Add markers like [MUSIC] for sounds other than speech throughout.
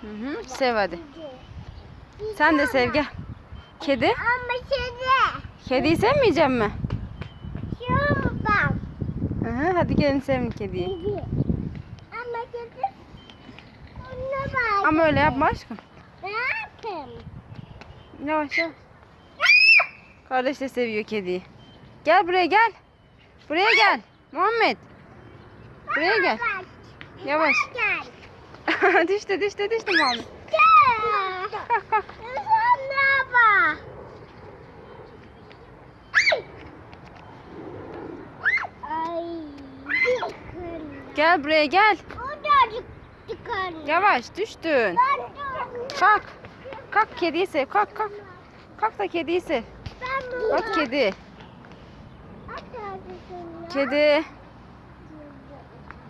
Hı hı. Sev hadi. Sen de sev gel. Kedi. Ama şimdi Kediyi sevmeyecek mi? şuradan. Hı hı. Hadi gelin sevin kediyi. Kedi. Ama kedi ona bak. Ama öyle yapma aşkım. Ne yapayım? Yavaş yavaş. Kardeş de seviyor kediyi. Gel buraya gel. Buraya gel. Muhammed. Buraya gel. Yavaş. Gel. [LAUGHS] düştü düştü düştü Muhammed. Gel. Buraya gel. Yavaş düştün. Kalk. Kalk kediyi sev. Kalk kalk. Kalk da kediyi sev. Bak kedi. Kedi.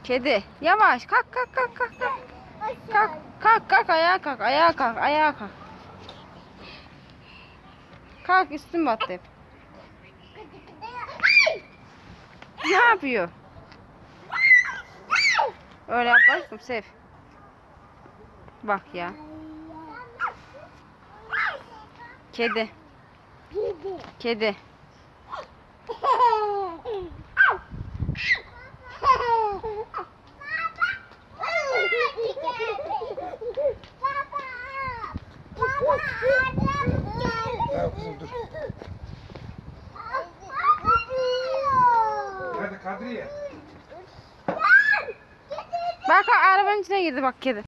Kedi. Yavaş. Kalk kalk kalk kalk. kalk. Kalk kalk kalk ayağa kalk. Ayağa kalk. Ayağa kalk. Kalk üstün battı hep. Ne yapıyor? Öyle yap aşkım sev. Bak ya. Kedi. Gidi. Kedi. Ya kızım dur. Hadi Kadriye. Bak arabanın içine girdi bak kedi.